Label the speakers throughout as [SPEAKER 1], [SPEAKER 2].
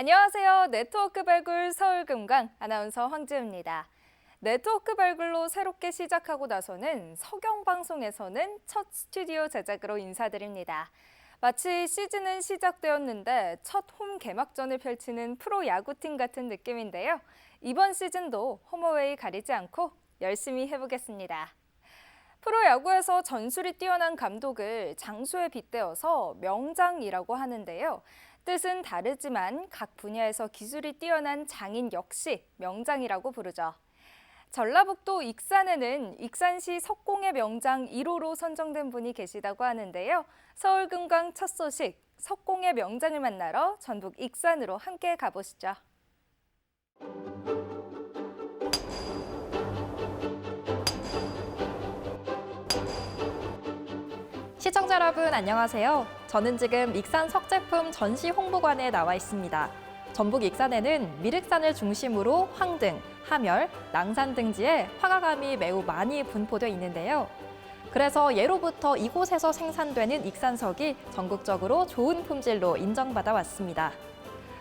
[SPEAKER 1] 안녕하세요. 네트워크 발굴 서울금강 아나운서 황지우입니다. 네트워크 발굴로 새롭게 시작하고 나서는 서경방송에서는 첫 스튜디오 제작으로 인사드립니다. 마치 시즌은 시작되었는데 첫 홈 개막전을 펼치는 프로 야구팀 같은 느낌인데요. 이번 시즌도 홈어웨이 가리지 않고 열심히 해보겠습니다. 프로야구에서 전술이 뛰어난 감독을 장소에 빗대어서 명장이라고 하는데요. 뜻은 다르지만 각 분야에서 기술이 뛰어난 장인 역시 명장이라고 부르죠. 전라북도 익산에는 익산시 석공의 명장 1호로 선정된 분이 계시다고 하는데요. 서울 금강 첫 소식, 석공의 명장을 만나러 전북 익산으로 함께 가보시죠. 시청자 여러분 안녕하세요. 저는 지금 익산 석제품 전시 홍보관에 나와 있습니다. 전북 익산에는 미륵산을 중심으로 황등, 하멸, 낭산 등지에 화가감이 매우 많이 분포되어 있는데요. 그래서 예로부터 이곳에서 생산되는 익산석이 전국적으로 좋은 품질로 인정받아 왔습니다.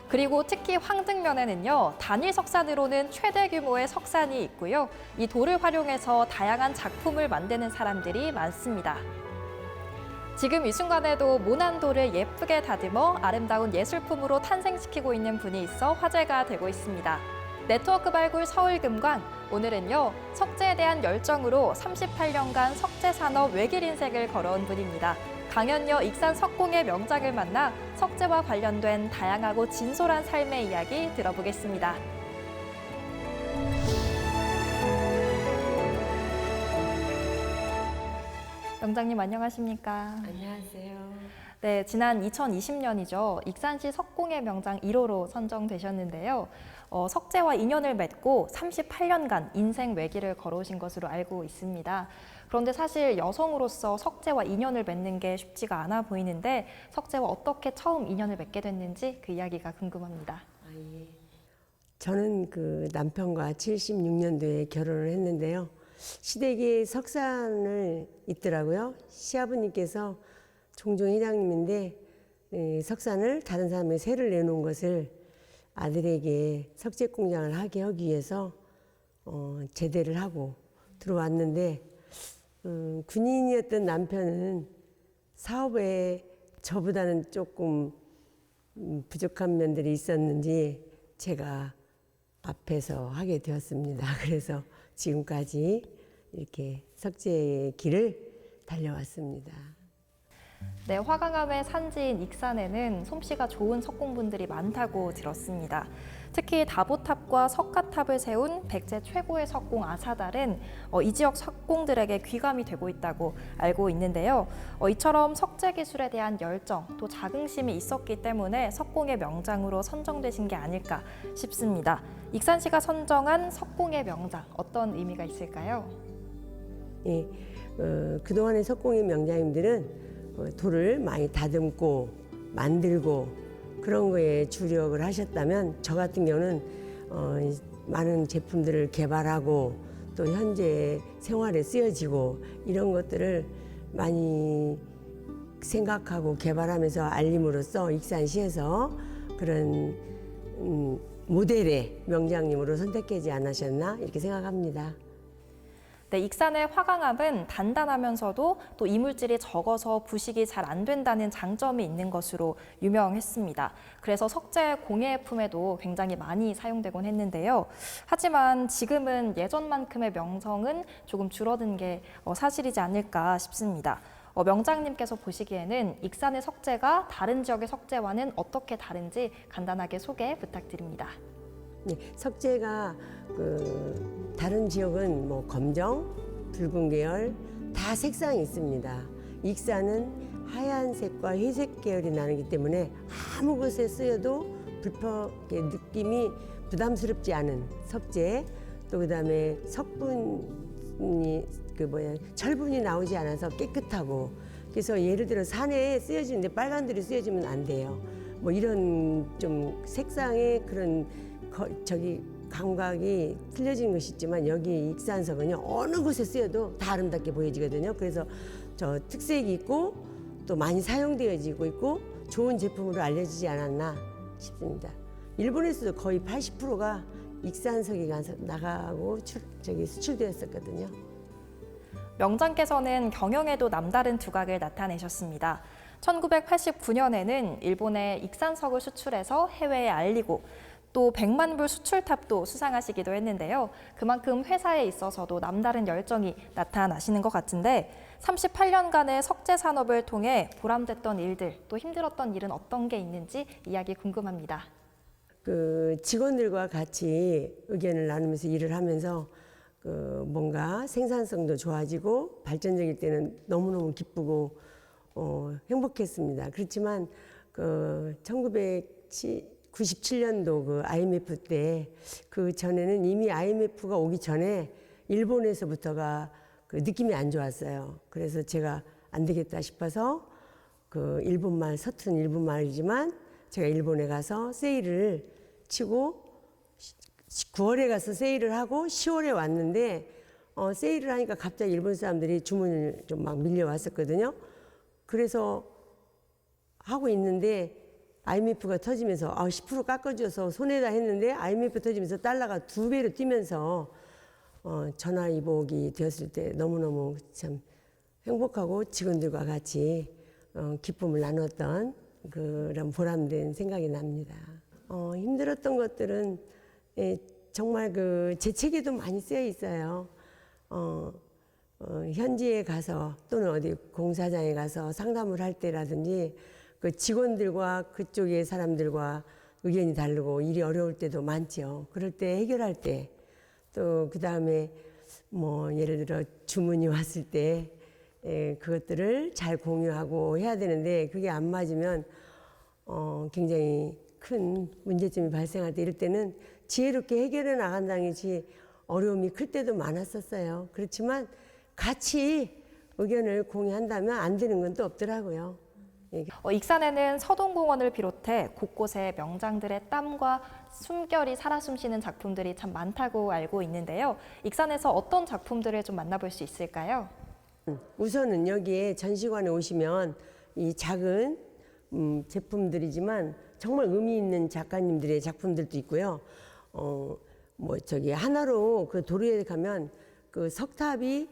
[SPEAKER 1] 그리고 특히 황등면에는요, 단일 석산으로는 최대 규모의 석산이 있고요. 이 돌을 활용해서 다양한 작품을 만드는 사람들이 많습니다. 지금 이 순간에도 모난돌을 예쁘게 다듬어 아름다운 예술품으로 탄생시키고 있는 분이 있어 화제가 되고 있습니다. 네트워크 발굴 서울금광 오늘은요 석재에 대한 열정으로 38년간 석재 산업 외길 인생을 걸어온 분입니다. 강연여 익산 석공의 명작을 만나 석재와 관련된 다양하고 진솔한 삶의 이야기 들어보겠습니다. 명장님 안녕하십니까?
[SPEAKER 2] 안녕하세요.
[SPEAKER 1] 네, 지난 2020년이죠. 익산시 석공의 명장 1호로 선정되셨는데요. 어, 석재와 인연을 맺고 38년간 인생 외길을 걸어오신 것으로 알고 있습니다. 그런데 사실 여성으로서 석재와 인연을 맺는 게 쉽지가 않아 보이는데 석재와 어떻게 처음 인연을 맺게 됐는지 그 이야기가 궁금합니다.
[SPEAKER 2] 아, 예. 저는 그 남편과 76년도에 결혼을 했는데요. 시댁에 석산을 있더라고요. 시아버님께서 종종 회장님인데 예, 석산을 다른 사람의 세를 내놓은 것을 아들에게 석재 공장을 하게 하기 위해서 어, 제대를 하고 들어왔는데 음, 군인이었던 남편은 사업에 저보다는 조금 음, 부족한 면들이 있었는지 제가 앞에서 하게 되었습니다. 그래서 지금까지 이렇게 석재의 길을 달려왔습니다.
[SPEAKER 1] 네, 화강암의 산지인 익산에는 솜씨가 좋은 석공분들이 많다고 들었습니다. 특히 다보탑과 석가탑을 세운 백제 최고의 석공 아사달은 어, 이 지역 석공들에게 귀감이 되고 있다고 알고 있는데요. 어, 이처럼 석재 기술에 대한 열정 또 자긍심이 있었기 때문에 석공의 명장으로 선정되신 게 아닐까 싶습니다. 익산시가 선정한 석공의 명장 어떤 의미가 있을까요?
[SPEAKER 2] 예, 어, 그동안의 석공의 명장님들은 어, 돌을 많이 다듬고 만들고 그런 거에 주력을 하셨다면 저 같은 경우는 어, 이 많은 제품들을 개발하고 또 현재 생활에 쓰여지고 이런 것들을 많이 생각하고 개발하면서 알림으로써 익산시에서 그런 음, 모델의 명장님으로 선택하지 않으셨나 이렇게 생각합니다.
[SPEAKER 1] 네, 익산의 화강암은 단단하면서도 또 이물질이 적어서 부식이 잘 안 된다는 장점이 있는 것으로 유명했습니다. 그래서 석재 공예품에도 굉장히 많이 사용되곤 했는데요. 하지만 지금은 예전만큼의 명성은 조금 줄어든 게 어, 사실이지 않을까 싶습니다. 어, 명장님께서 보시기에는 익산의 석재가 다른 지역의 석재와는 어떻게 다른지 간단하게 소개 부탁드립니다.
[SPEAKER 2] 네, 석재가 그 다른 지역은 뭐 검정, 붉은 계열 다 색상이 있습니다. 익산은 하얀색과 회색 계열이 나누기 때문에 아무 곳에 쓰여도 불편 느낌이 부담스럽지 않은 석재 또 그다음에 석분이 그 뭐야 철분이 나오지 않아서 깨끗하고 그래서 예를 들어 산에 쓰여지는데 빨간들이 쓰여지면 안 돼요. 뭐 이런 좀 색상의 그런 거, 저기 감각이 틀려진 것이 있지만 여기 익산석은요 어느 곳에 쓰여도 다 아름답게 보여지거든요. 그래서 저 특색이 있고 또 많이 사용되어지고 있고 좋은 제품으로 알려지지 않았나 싶습니다. 일본에서도 거의 80%가 익산석이 나가고 출, 저기 수출되었었거든요.
[SPEAKER 1] 명장께서는 경영에도 남다른 두각을 나타내셨습니다. 1989년에는 일본에 익산석을 수출해서 해외에 알리고 또 100만 불 수출탑도 수상하시기도 했는데요. 그만큼 회사에 있어서도 남다른 열정이 나타나시는 것 같은데 38년간의 석재 산업을 통해 보람됐던 일들 또 힘들었던 일은 어떤 게 있는지 이야기 궁금합니다.
[SPEAKER 2] 그 직원들과 같이 의견을 나누면서 일을 하면서 그 뭔가 생산성도 좋아지고 발전적일 때는 너무너무 기쁘고 어, 행복했습니다. 그렇지만 그 1997년도 그 IMF 때 그 전에는 이미 IMF가 오기 전에 일본에서부터가 그 느낌이 안 좋았어요. 그래서 제가 안 되겠다 싶어서 그 일본말 서툰 일본말이지만 제가 일본에 가서 세일을 치고 9월에 가서 세일을 하고 10월에 왔는데 어, 세일을 하니까 갑자기 일본 사람들이 주문을 좀 막 밀려왔었거든요. 그래서 하고 있는데 IMF가 터지면서 아, 10% 깎아줘서 손해다 했는데 IMF 터지면서 달러가 두 배로 뛰면서 어, 전화위복이 되었을 때 너무너무 참 행복하고 직원들과 같이 어, 기쁨을 나눴던 그런 보람된 생각이 납니다. 어, 힘들었던 것들은 예, 정말 그 재채기도 많이 쓰여 있어요. 어, 어, 현지에 가서 또는 어디 공사장에 가서 상담을 할 때라든지 그 직원들과 그쪽의 사람들과 의견이 다르고 일이 어려울 때도 많죠. 그럴 때 해결할 때 또 그 다음에 뭐 예를 들어 주문이 왔을 때 예, 그것들을 잘 공유하고 해야 되는데 그게 안 맞으면 어, 굉장히 큰 문제점이 발생할 때 이럴 때는 지혜롭게 해결해 나간다는 것이 어려움이 클 때도 많았었어요. 그렇지만 같이 의견을 공유한다면 안 되는 건 또 없더라고요. 예,
[SPEAKER 1] 어, 익산에는 서동공원을 비롯해 곳곳에 명장들의 땀과 숨결이 살아 숨쉬는 작품들이 참 많다고 알고 있는데요. 익산에서 어떤 작품들을 좀 만나볼 수 있을까요?
[SPEAKER 2] 우선은 여기에 전시관에 오시면 이 작은 음, 제품들이지만 정말 의미 있는 작가님들의 작품들도 있고요. 어, 뭐 저기 하나로 그 도로에 가면 그 석탑이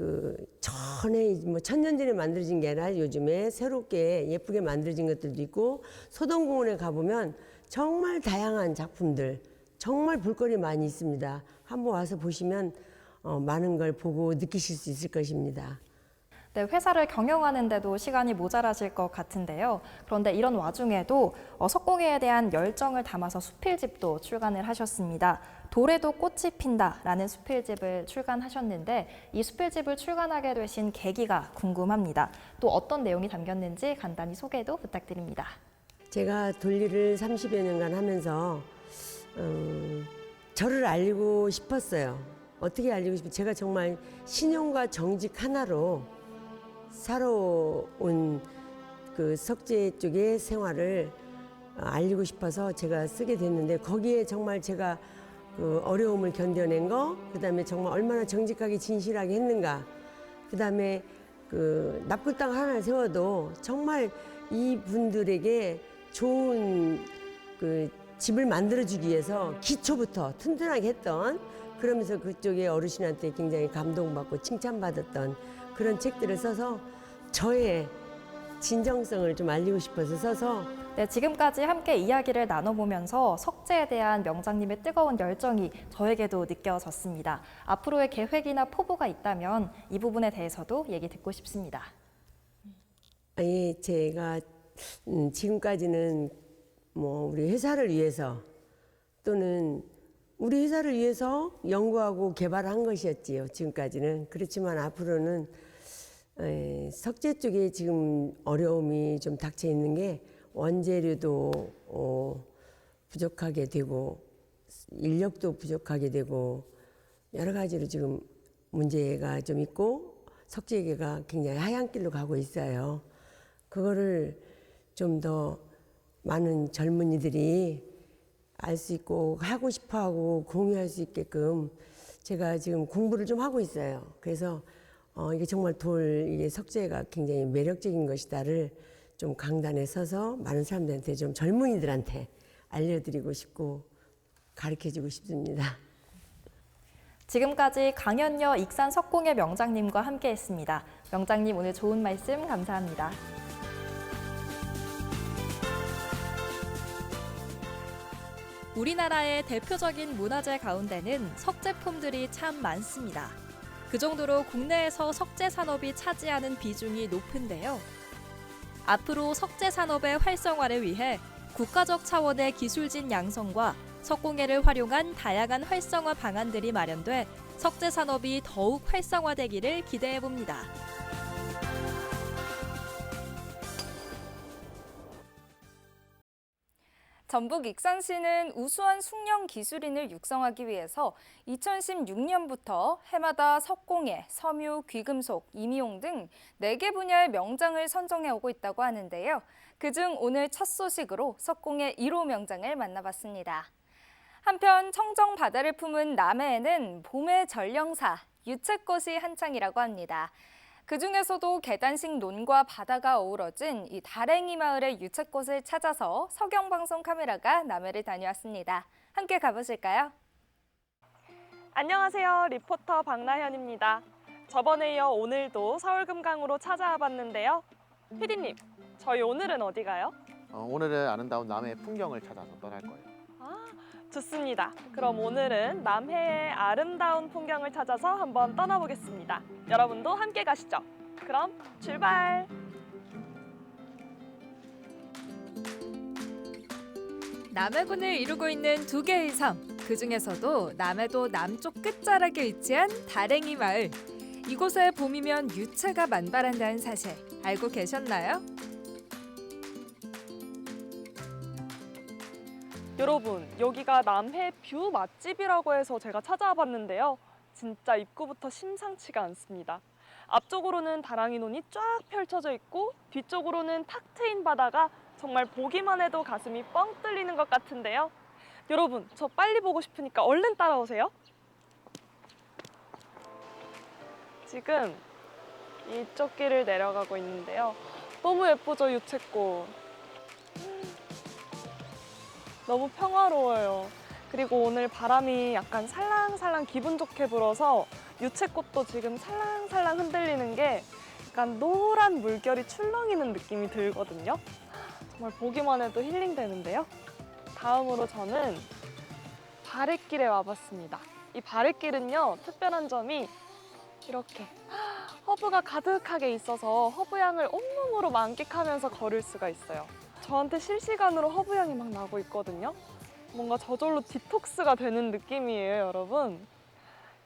[SPEAKER 2] 그 전에 뭐 천년 전에 만들어진 게 아니라 요즘에 새롭게 예쁘게 만들어진 것들도 있고 소동공원에 가보면 정말 다양한 작품들 정말 볼거리 많이 있습니다. 한번 와서 보시면 어, 많은 걸 보고 느끼실 수 있을 것입니다.
[SPEAKER 1] 네, 회사를 경영하는데도 시간이 모자라실 것 같은데요. 그런데 이런 와중에도 어, 석공예에 대한 열정을 담아서 수필집도 출간을 하셨습니다. 돌에도 꽃이 핀다라는 수필집을 출간하셨는데 이 수필집을 출간하게 되신 계기가 궁금합니다. 또 어떤 내용이 담겼는지 간단히 소개도 부탁드립니다.
[SPEAKER 2] 제가 돌일을 30여 년간 하면서 음, 저를 알리고 싶었어요. 어떻게 알리고 싶어? 제가 정말 신용과 정직 하나로 살아온 그 석재 쪽의 생활을 어, 알리고 싶어서 제가 쓰게 됐는데 거기에 정말 제가 그 어려움을 견뎌낸 거, 그 다음에 정말 얼마나 정직하게 진실하게 했는가, 그 다음에 그 납골 땅 하나 세워도 정말 이 분들에게 좋은 그 집을 만들어주기 위해서 기초부터 튼튼하게 했던 그러면서 그쪽에 어르신한테 굉장히 감동받고 칭찬받았던 그런 책들을 써서 저의 진정성을 좀 알리고 싶어서 써서
[SPEAKER 1] 네, 지금까지 함께 이야기를 나눠보면서 석재에 대한 명장님의 뜨거운 열정이 저에게도 느껴졌습니다. 앞으로의 계획이나 포부가 있다면 이 부분에 대해서도 얘기 듣고 싶습니다.
[SPEAKER 2] 아예 제가 음, 지금까지는 뭐 우리 회사를 위해서 또는 우리 회사를 위해서 연구하고 개발한 것이었지요. 지금까지는 그렇지만 앞으로는 에, 석재 쪽에 지금 어려움이 좀 닥쳐 있는 게 원재료도 어, 부족하게 되고 인력도 부족하게 되고 여러 가지로 지금 문제가 좀 있고 석재계가 굉장히 하얀 길로 가고 있어요. 그거를 좀 더 많은 젊은이들이 알 수 있고 하고 싶어 하고 공유할 수 있게끔 제가 지금 공부를 좀 하고 있어요. 그래서 어, 이게 정말 돌, 이게 석재가 굉장히 매력적인 것이다를 좀 강단에 서서 많은 사람들한테 좀 젊은이들한테 알려드리고 싶고 가르쳐주고 싶습니다.
[SPEAKER 1] 지금까지 강연녀 익산 석공의 명장님과 함께했습니다. 명장님 오늘 좋은 말씀 감사합니다. 우리나라의 대표적인 문화재 가운데는 석제품들이 참 많습니다. 그 정도로 국내에서 석재 산업이 차지하는 비중이 높은데요. 앞으로 석재 산업의 활성화를 위해 국가적 차원의 기술진 양성과 석공예를 활용한 다양한 활성화 방안들이 마련돼 석재 산업이 더욱 활성화되기를 기대해 봅니다.
[SPEAKER 3] 전북 익산시는 우수한 숙련 기술인을 육성하기 위해서 2016년부터 해마다 석공예, 섬유, 귀금속, 임이용 등 4개 분야의 명장을 선정해 오고 있다고 하는데요. 그중 오늘 첫 소식으로 석공예 1호 명장을 만나봤습니다. 한편 청정 바다를 품은 남해에는 봄의 전령사, 유채꽃이 한창이라고 합니다. 그 중에서도 계단식 논과 바다가 어우러진 이 다랭이 마을의 유채꽃을 찾아서 석영방송 카메라가 남해를 다녀왔습니다. 함께 가보실까요?
[SPEAKER 4] 안녕하세요. 리포터 박나현입니다. 저번에 이어 오늘도 서울금강으로 찾아와 봤는데요. 피디님, 저희 오늘은 어디 가요?
[SPEAKER 5] 어, 오늘은 아름다운 남해 풍경을 찾아서 떠날 거예요.
[SPEAKER 4] 아, 좋습니다. 그럼 오늘은 남해의 아름다운 풍경을 찾아서 한번 떠나보겠습니다. 여러분도 함께 가시죠. 그럼 출발!
[SPEAKER 1] 남해군을 이루고 있는 두 개의 섬. 그 중에서도 남해도 남쪽 끝자락에 위치한 다랭이 마을. 이곳에 봄이면 유채가 만발한다는 사실 알고 계셨나요?
[SPEAKER 4] 여러분, 여기가 남해 뷰 맛집이라고 해서 제가 찾아와 봤는데요. 진짜 입구부터 심상치가 않습니다. 앞쪽으로는 다랑이 논이 쫙 펼쳐져 있고 뒤쪽으로는 탁 트인 바다가 정말 보기만 해도 가슴이 뻥 뚫리는 것 같은데요. 여러분, 저 빨리 보고 싶으니까 얼른 따라오세요. 지금 이쪽 길을 내려가고 있는데요. 너무 예쁘죠, 유채꽃. 너무 평화로워요. 그리고 오늘 바람이 약간 살랑살랑 기분 좋게 불어서 유채꽃도 지금 살랑살랑 흔들리는 게 약간 노란 물결이 출렁이는 느낌이 들거든요. 정말 보기만 해도 힐링되는데요. 다음으로 저는 바랫길에 와봤습니다. 이 바랫길은요, 특별한 점이 이렇게 허브가 가득하게 있어서 허브향을 온몸으로 만끽하면서 걸을 수가 있어요. 저한테 실시간으로 허브 향이 막 나고 있거든요. 뭔가 저절로 디톡스가 되는 느낌이에요, 여러분.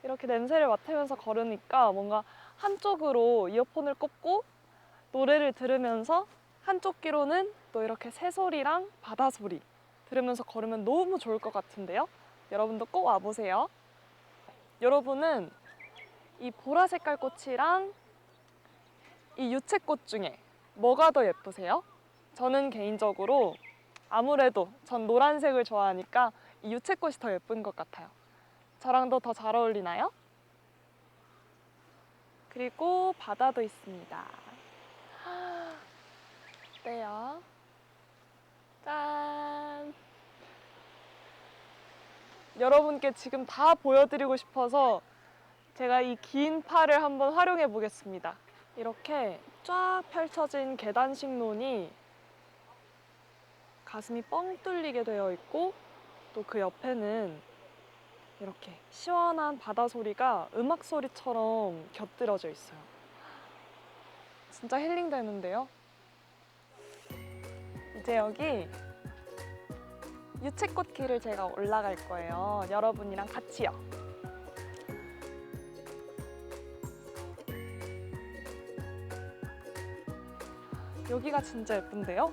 [SPEAKER 4] 이렇게 냄새를 맡으면서 걸으니까 뭔가 한쪽으로 이어폰을 꽂고 노래를 들으면서 한쪽 귀로는 또 이렇게 새소리랑 바다 소리 들으면서 걸으면 너무 좋을 것 같은데요. 여러분도 꼭 와보세요. 여러분은 이 보라 색깔 꽃이랑 이 유채꽃 중에 뭐가 더 예쁘세요? 저는 개인적으로 아무래도 전 노란색을 좋아하니까 이 유채꽃이 더 예쁜 것 같아요. 저랑도 더 잘 어울리나요? 그리고 바다도 있습니다. 어때요? 짠! 여러분께 지금 다 보여드리고 싶어서 제가 이 긴 팔을 한번 활용해 보겠습니다. 이렇게 쫙 펼쳐진 계단식 논이 가슴이 뻥 뚫리게 되어 있고 또 그 옆에는 이렇게 시원한 바다 소리가 음악 소리처럼 곁들여져 있어요. 진짜 힐링 되는데요. 이제 여기 유채꽃 길을 제가 올라갈 거예요. 여러분이랑 같이요. 여기가 진짜 예쁜데요?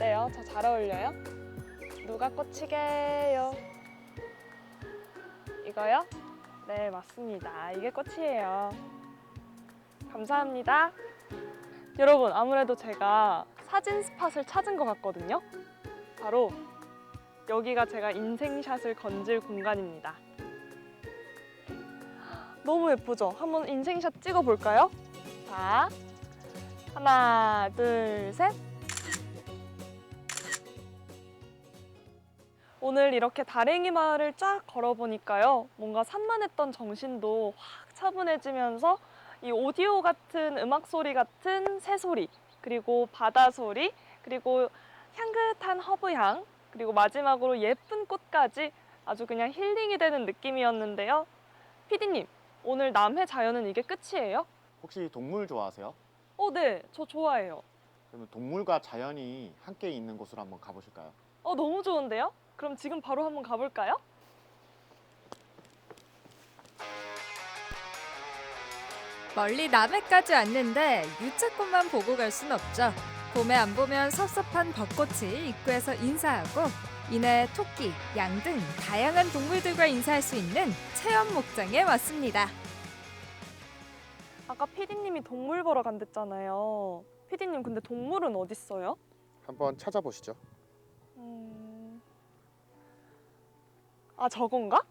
[SPEAKER 4] 어때요? 저 잘 어울려요? 누가 꽃이게요? 이거요? 네, 맞습니다. 이게 꽃이에요. 감사합니다. 여러분, 아무래도 제가 사진 스팟을 찾은 것 같거든요. 바로 여기가 제가 인생샷을 건질 공간입니다. 너무 예쁘죠? 한번 인생샷 찍어 볼까요? 자, 하나, 둘, 셋. 오늘 이렇게 다랭이 마을을 쫙 걸어보니까요. 뭔가 산만했던 정신도 확 차분해지면서 이 오디오 같은 음악 소리 같은 새소리, 그리고 바다 소리, 그리고 향긋한 허브향, 그리고 마지막으로 예쁜 꽃까지 아주 그냥 힐링이 되는 느낌이었는데요. 피디님, 오늘 남해 자연은 이게 끝이에요?
[SPEAKER 5] 혹시 동물 좋아하세요?
[SPEAKER 4] 어, 네, 저 좋아해요.
[SPEAKER 5] 그러면 동물과 자연이 함께 있는 곳으로 한번 가보실까요?
[SPEAKER 4] 어, 너무 좋은데요? 그럼 지금 바로 한번 가볼까요?
[SPEAKER 3] 멀리 남해까지 왔는데 유채꽃만 보고 갈 순 없죠. 봄에 안 보면 섭섭한 벚꽃이 입구에서 인사하고 이내 토끼, 양 등 다양한 동물들과 인사할 수 있는 체험 목장에 왔습니다.
[SPEAKER 4] 아까 피디님이 동물 보러 간댔잖아요. 피디님, 근데 동물은 어딨어요?
[SPEAKER 5] 한번 찾아보시죠.
[SPEAKER 4] 음... 아, 저건가?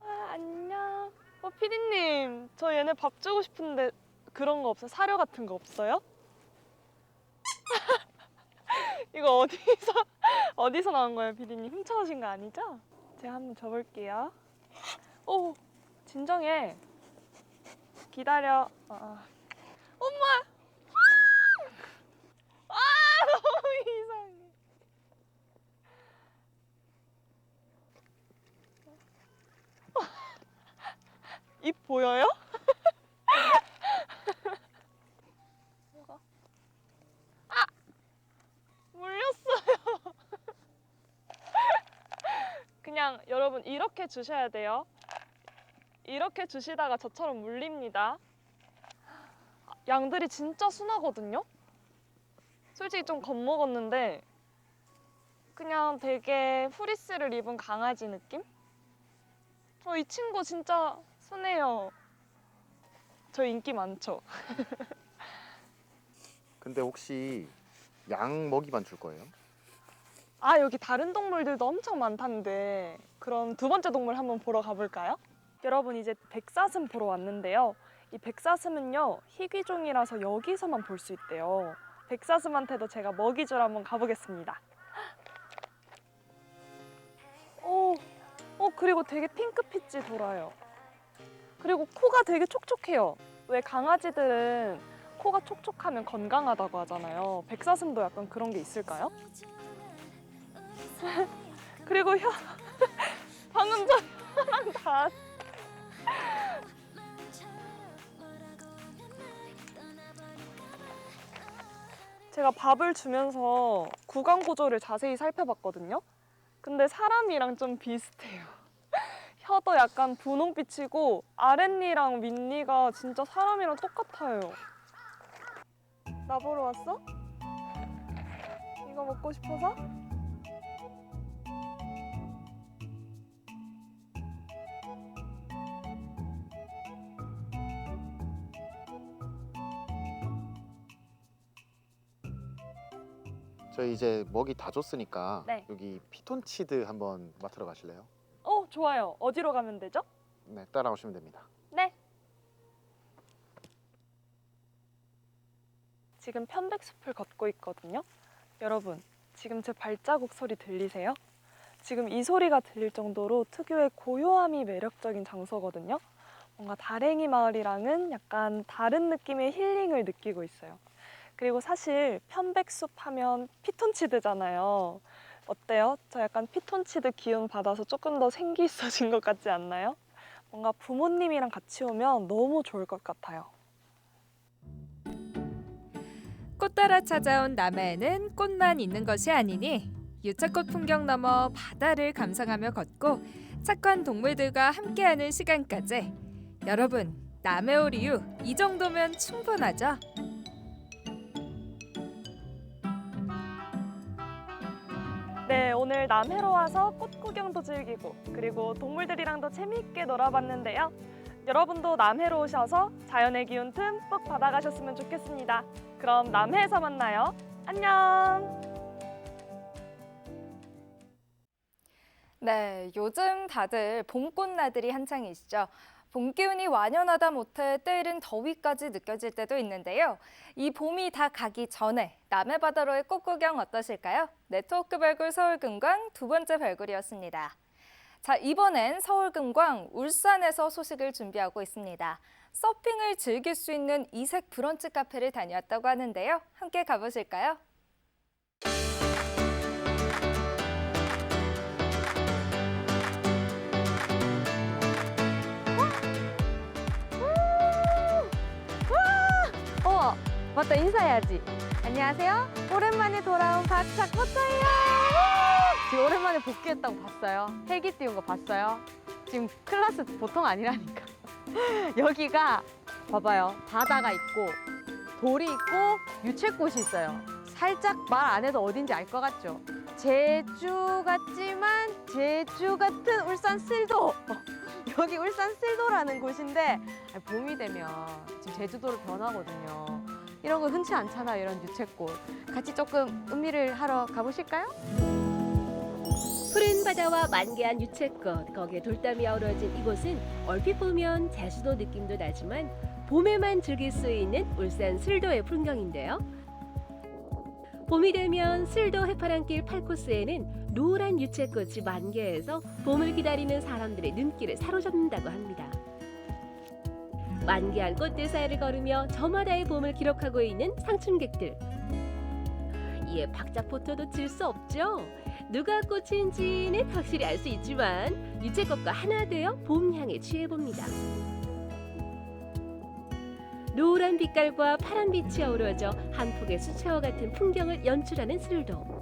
[SPEAKER 4] 아, 안녕. 어, 피디님, 저 얘네 밥 주고 싶은데 그런 거 없어요? 사료 같은 거 없어요? 이거 어디서 어디서 나온 거예요, 피디님? 훔쳐오신 거 아니죠? 제가 한번 줘볼게요. 오, 진정해. 기다려. 아. 엄마. 아, 너무 이상해. 입 보여요? 뭐가? 아! 물렸어요. 그냥 여러분 이렇게 주셔야 돼요. 이렇게 주시다가 저처럼 물립니다. 양들이 진짜 순하거든요. 솔직히 좀 겁먹었는데 그냥 되게 프리스를 입은 강아지 느낌? 어, 이 친구 진짜 순해요. 저 인기 많죠?
[SPEAKER 5] 근데 혹시 양 먹이만 줄 거예요?
[SPEAKER 4] 아 여기 다른 동물들도 엄청 많던데 그럼 두 번째 동물 한번 보러 가볼까요? 여러분 이제 백사슴 보러 왔는데요. 이 백사슴은요 희귀종이라서 여기서만 볼 수 있대요. 백사슴한테도 제가 먹이 주러 한번 가보겠습니다. 오, 어 그리고 되게 핑크빛이 돌아요. 그리고 코가 되게 촉촉해요. 왜 강아지들은 코가 촉촉하면 건강하다고 하잖아요. 백사슴도 약간 그런 게 있을까요? 그리고 혀 방금 전 혀랑 다 제가 밥을 주면서 구강 구조를 자세히 살펴봤거든요. 근데 사람이랑 좀 비슷해요. 혀도 약간 분홍빛이고 아랫니랑 윗니가 진짜 사람이랑 똑같아요. 나 보러 왔어? 이거 먹고 싶어서?
[SPEAKER 5] 저희 이제 먹이 다 줬으니까
[SPEAKER 4] 네.
[SPEAKER 5] 여기 피톤치드 한번 맡으러 가실래요?
[SPEAKER 4] 어, 좋아요. 어디로 가면 되죠?
[SPEAKER 5] 네, 따라오시면 됩니다.
[SPEAKER 4] 네. 지금 편백숲을 걷고 있거든요. 여러분, 지금 제 발자국 소리 들리세요? 지금 이 소리가 들릴 정도로 특유의 고요함이 매력적인 장소거든요. 뭔가 다랭이 마을이랑은 약간 다른 느낌의 힐링을 느끼고 있어요. 그리고 사실 편백숲 하면 피톤치드잖아요. 어때요? 저 약간 피톤치드 기운 받아서 조금 더 생기 있어진 것 같지 않나요? 뭔가 부모님이랑 같이 오면 너무 좋을 것 같아요.
[SPEAKER 3] 꽃 따라 찾아온 남해에는 꽃만 있는 것이 아니니 유채꽃 풍경 넘어 바다를 감상하며 걷고 착한 동물들과 함께하는 시간까지 여러분 남해 올 이유 이 정도면 충분하죠?
[SPEAKER 4] 네, 오늘 남해로 와서 꽃 구경도 즐기고 그리고 동물들이랑도 재미있게 놀아봤는데요. 여러분도 남해로 오셔서 자연의 기운 듬뿍 받아가셨으면 좋겠습니다. 그럼 남해에서 만나요. 안녕!
[SPEAKER 3] 네, 요즘 다들 봄꽃 나들이 한창이시죠. 봄 기운이 완연하다 못해 때이른 더위까지 느껴질 때도 있는데요. 이 봄이 다 가기 전에 남해 바다로의 꽃구경 어떠실까요? 네트워크 발굴 서울금광 두 번째 발굴이었습니다. 자, 이번엔 서울금광 울산에서 소식을 준비하고 있습니다. 서핑을 즐길 수 있는 이색 브런치 카페를 다녀왔다고 하는데요. 함께 가보실까요?
[SPEAKER 6] 맞다 인사해야지. 안녕하세요. 오랜만에 돌아온 바짝 포터예요. 지금 오랜만에 복귀했다고 봤어요. 헬기 띄운 거 봤어요. 지금 클래스 보통 아니라니까. 여기가 봐봐요. 바다가 있고 돌이 있고 유채꽃이 있어요. 살짝 말 안 해도 어딘지 알 것 같죠? 제주 같지만 제주 같은 울산 쓸도. 여기 울산 쓸도라는 곳인데 봄이 되면 지금 제주도로 변하거든요. 이런 거 흔치 않잖아요, 이런 유채꽃. 같이 조금 음미를 하러 가보실까요?
[SPEAKER 7] 푸른 바다와 만개한 유채꽃, 거기에 돌담이 어우러진 이곳은 얼핏 보면 제주도 느낌도 나지만 봄에만 즐길 수 있는 울산 술도의 풍경인데요. 봄이 되면 술도 해파랑길 8코스에는 노란 유채꽃이 만개해서 봄을 기다리는 사람들의 눈길을 사로잡는다고 합니다. 만개한 꽃들 사이를 걸으며 저마다의 봄을 기록하고 있는 상춘객들. 이에 박작 포토도 질 수 없죠. 누가 꽃인지는 확실히 알 수 있지만 유채꽃과 하나 되어 봄 향에 취해봅니다. 노란 빛깔과 파란 빛이 어우러져 한 폭의 수채화 같은 풍경을 연출하는 술도.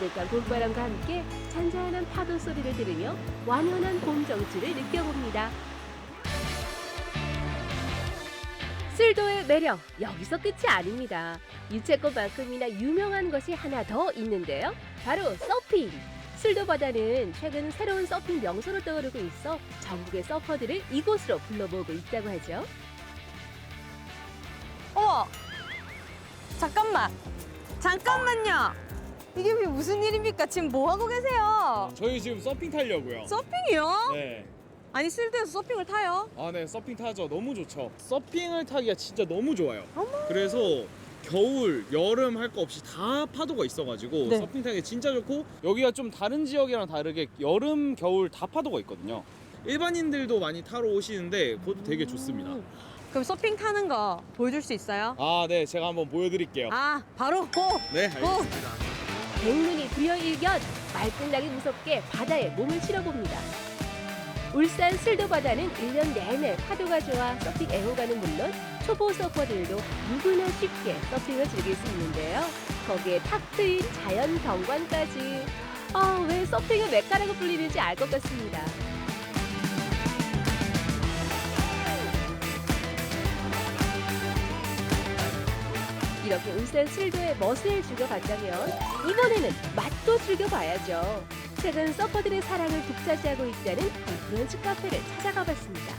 [SPEAKER 7] 따뜻한 봄바람과 함께 잔잔한 파도 소리를 들으며 완연한 봄 정취를 느껴봅니다. 술도의 매력 여기서 끝이 아닙니다. 유채꽃만큼이나 유명한 것이 하나 더 있는데요. 바로 서핑. 술도 바다는 최근 새로운 서핑 명소로 떠오르고 있어 전국의 서퍼들을 이곳으로 불러모으고 있다고 하죠.
[SPEAKER 6] 어머! 잠깐만! 잠깐만요! 이게 무슨 일입니까? 지금 뭐 하고 계세요?
[SPEAKER 8] 저희 지금 서핑 타려고요.
[SPEAKER 6] 서핑이요?
[SPEAKER 8] 네.
[SPEAKER 6] 아니 쓸데에서 서핑을 타요?
[SPEAKER 8] 아, 네, 서핑 타죠. 너무 좋죠. 서핑을 타기가 진짜 너무 좋아요. 그래서 겨울, 여름 할 거 없이 다 파도가 있어가지고
[SPEAKER 6] 네.
[SPEAKER 8] 서핑 타기 진짜 좋고 여기가 좀 다른 지역이랑 다르게 여름, 겨울 다 파도가 있거든요. 일반인들도 많이 타러 오시는데 그것도 되게 좋습니다.
[SPEAKER 6] 그럼 서핑 타는 거 보여줄 수 있어요?
[SPEAKER 8] 아, 네, 제가 한번 보여드릴게요.
[SPEAKER 6] 아 바로 고!
[SPEAKER 8] 네, 알겠습니다.
[SPEAKER 7] 백문이 불여일견 말끝나기 무섭게 바다에 몸을 실어봅니다. 울산 술도 바다는 일년 내내 파도가 좋아 서핑 애호가는 물론 초보 서퍼들도 누구나 쉽게 서핑을 즐길 수 있는데요. 거기에 탁 트인 자연 경관까지 아, 왜 서핑의 메카라고 불리는지 알 것 같습니다. 이렇게 울산 술도의 멋을 즐겨봤다면 이번에는 맛도 즐겨봐야죠. 최근 서퍼들의 사랑을 독차지하고 있다는 한 브런치 카페를 찾아가 봤습니다.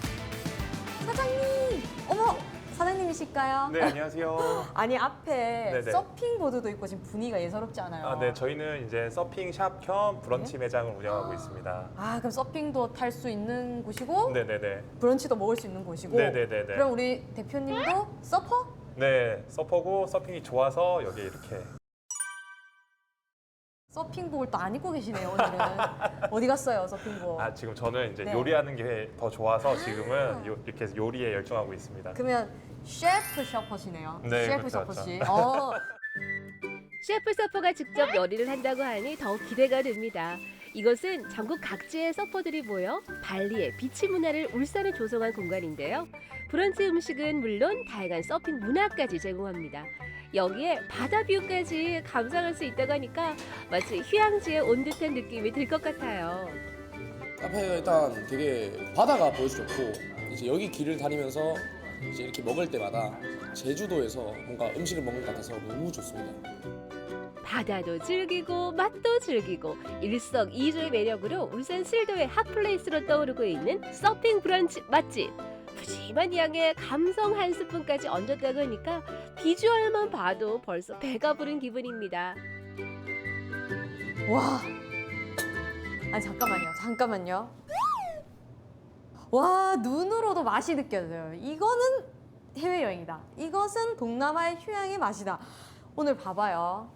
[SPEAKER 6] 사장님! 어머! 사장님이실까요?
[SPEAKER 9] 네, 안녕하세요.
[SPEAKER 6] 아니 앞에
[SPEAKER 9] 네네.
[SPEAKER 6] 서핑 보드도 있고 지금 분위기가 예사롭지 않아요?
[SPEAKER 9] 아, 네, 저희는 이제 서핑 샵 겸 브런치 매장을 운영하고 있습니다.
[SPEAKER 6] 아 그럼 서핑도 탈 수 있는 곳이고
[SPEAKER 9] 네, 네, 네.
[SPEAKER 6] 브런치도 먹을 수 있는 곳이고
[SPEAKER 9] 네, 네, 네, 네.
[SPEAKER 6] 그럼 우리 대표님도 서퍼?
[SPEAKER 9] 네, 서퍼고 서핑이 좋아서 여기 이렇게
[SPEAKER 6] 서핑복을 또 안 입고 계시네요 오늘은 어디 갔어요 서핑복?
[SPEAKER 9] 아, 지금 저는 이제
[SPEAKER 6] 네.
[SPEAKER 9] 요리하는 게 더 좋아서 지금은 요, 이렇게 해서 요리에 열중하고 있습니다.
[SPEAKER 6] 그러면 셰프 셔퍼시네요
[SPEAKER 9] 네,
[SPEAKER 6] 셰프
[SPEAKER 9] 그렇죠,
[SPEAKER 6] 셔퍼시 어.
[SPEAKER 7] 셰프 서퍼가 직접 요리를 한다고 하니 더 기대가 됩니다. 이곳은 전국 각지의 서퍼들이 모여 발리의 비치 문화를 울산에 조성한 공간인데요. 브런치 음식은 물론 다양한 서핑 문화까지 제공합니다. 여기에 바다 뷰까지 감상할 수 있다고 하니까 마치 휴양지에 온 듯한 느낌이 들 것 같아요.
[SPEAKER 10] 카페가 일단 되게 바다가 보여서 좋고 이제 여기 길을 다니면서 이제 이렇게 먹을 때마다 제주도에서 뭔가 음식을 먹는 것 같아서 너무 좋습니다.
[SPEAKER 7] 바다도 즐기고 맛도 즐기고 일석이조의 매력으로 울산 실도의 핫플레이스로 떠오르고 있는 서핑 브런치 맛집. 푸짐한 양의 감성 한 스푼까지 얹었다고 하니까 비주얼만 봐도 벌써 배가 부른 기분입니다.
[SPEAKER 6] 와 아니 잠깐만요. 잠깐만요. 와 눈으로도 맛이 느껴져요. 이거는 해외 여행이다. 이것은 동남아의 휴양의 맛이다. 오늘 봐봐요.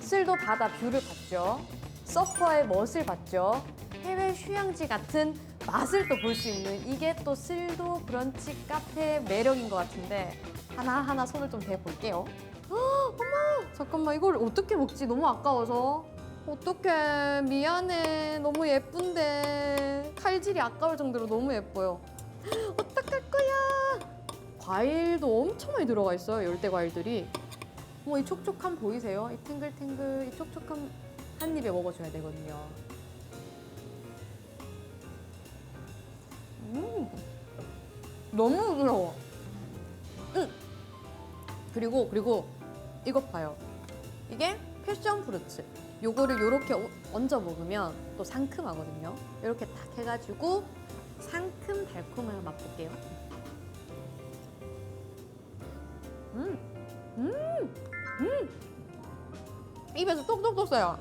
[SPEAKER 6] 쓸도 바다 뷰를 봤죠. 서퍼의 멋을 봤죠. 해외 휴양지 같은 맛을 또 볼 수 있는 이게 또 쓸도 브런치 카페의 매력인 것 같은데 하나하나 손을 좀 대볼게요. 헉, 어머 잠깐만 이걸 어떻게 먹지? 너무 아까워서. 어떡해 미안해 너무 예쁜데 칼질이 아까울 정도로 너무 예뻐요 어떡할 거야 과일도 엄청 많이 들어가 있어요 열대 과일들이 어머 이 촉촉함 보이세요? 이 탱글탱글 이 촉촉함 한 입에 먹어줘야 되거든요 음 너무 부드러워 음. 그리고 그리고 이것 봐요 이게 패션 프루츠 요거를 요렇게 오- 얹어 먹으면 또 상큼하거든요. 이렇게 딱 해가지고 상큼 달콤을 맛볼게요. 음, 음, 음. 입에서 똑똑똑 써요.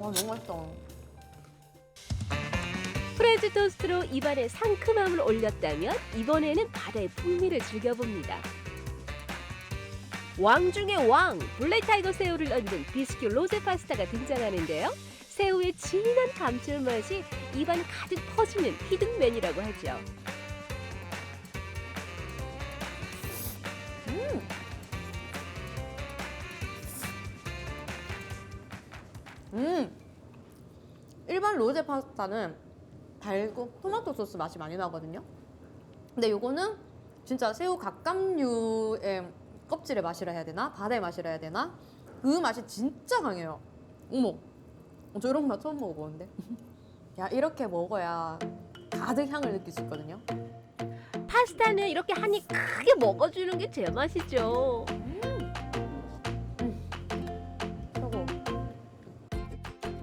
[SPEAKER 6] 와 너무 맛있다.
[SPEAKER 7] 프렌치 토스트로 입안에 상큼함을 올렸다면 이번에는 바다의 풍미를 즐겨봅니다. 왕 중의 왕, 블랙 타이거 새우를 얹은 비스큐 로제 파스타가 등장하는데요. 새우의 진한 감칠맛이 입안 가득 퍼지는 히든 메뉴라고 하죠.
[SPEAKER 6] 음, 일반 로제 파스타는 달고 토마토 소스 맛이 많이 나거든요. 근데 요거는 진짜 새우 갑각류의 껍질의 맛이라 해야 되나? 바다의 맛이라 해야 되나? 그 맛이 진짜 강해요. 어머, 저 이런 맛 처음 먹어보는데. 야, 이렇게 먹어야 가득 향을 느낄 수 있거든요.
[SPEAKER 7] 파스타는 이렇게 한입 크게 먹어주는 게 제맛이죠.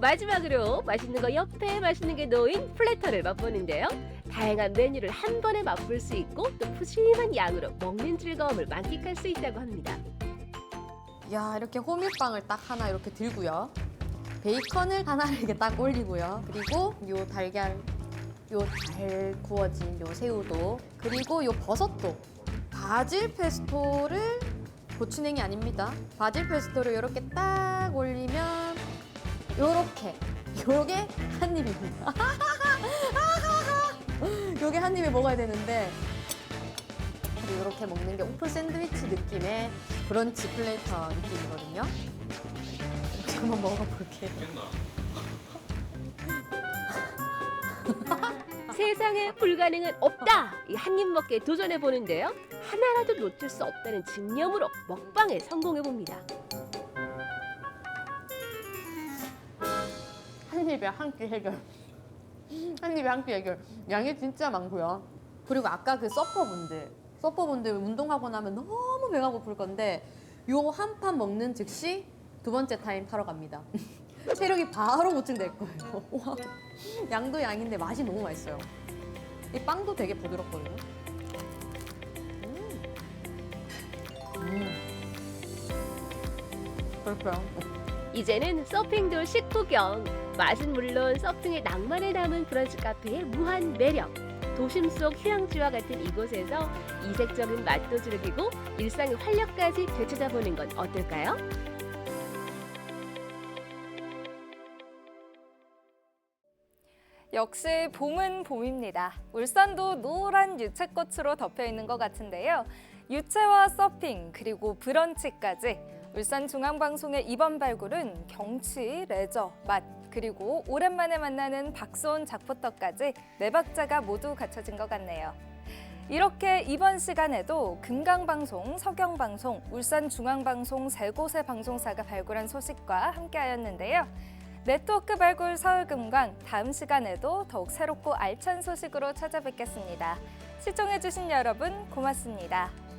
[SPEAKER 7] 마지막으로 맛있는 거 옆에 맛있는 게 놓인 플래터를 맛보는데요. 다양한 메뉴를 한 번에 맛볼 수 있고 또 푸짐한 양으로 먹는 즐거움을 만끽할 수 있다고 합니다.
[SPEAKER 6] 야 이렇게 호밀빵을 딱 하나 이렇게 들고요. 베이컨을 하나를 이렇게 딱 올리고요. 그리고 요 달걀, 요 잘 구워진 요 새우도 그리고 요 버섯도 바질 페스토를 고추냉이 아닙니다. 바질 페스토를 이렇게 딱 올리면 요렇게 요게 한 입입니다. 요게 한 입에 먹어야 되는데 이렇게 먹는 게 오픈 샌드위치 느낌의 브런치 플레이터 느낌이거든요. 이렇게 한번 먹어볼게요.
[SPEAKER 7] 세상에 불가능은 없다. 이 한 입 먹기에 도전해 보는데요. 하나라도 놓칠 수 없다는 집념으로 먹방에 성공해 봅니다.
[SPEAKER 6] 입에 한 끼 해결. 한 입에 한 끼 해결. 양이 진짜 많고요. 그리고 아까 그 서퍼분들, 서퍼분들 운동하고 나면 너무 배가 고플 건데 요 한 판 먹는 즉시 두 번째 타임 타러 갑니다. 체력이 바로 보충될 거예요. 와, 양도 양인데 맛이 너무 맛있어요. 이 빵도 되게 부드럽거든요. 음. 음.
[SPEAKER 7] 이제는 서핑도 식후경. 맛은 물론 서핑의 낭만을 담은 브런치 카페의 무한 매력. 도심 속 휴양지와 같은 이곳에서 이색적인 맛도 즐기고 일상의 활력까지 되찾아보는 건 어떨까요?
[SPEAKER 3] 역시 봄은 봄입니다. 울산도 노란 유채꽃으로 덮여 있는 것 같은데요. 유채와 서핑 그리고 브런치까지 울산중앙방송의 이번 발굴은 경치, 레저, 맛 그리고 오랜만에 만나는 박소원 작포떡까지 네 박자가 모두 갖춰진 것 같네요. 이렇게 이번 시간에도 금강방송, 서경방송, 울산중앙방송 세 곳의 방송사가 발굴한 소식과 함께하였는데요. 네트워크 발굴 서울금강 다음 시간에도 더욱 새롭고 알찬 소식으로 찾아뵙겠습니다. 시청해주신 여러분 고맙습니다.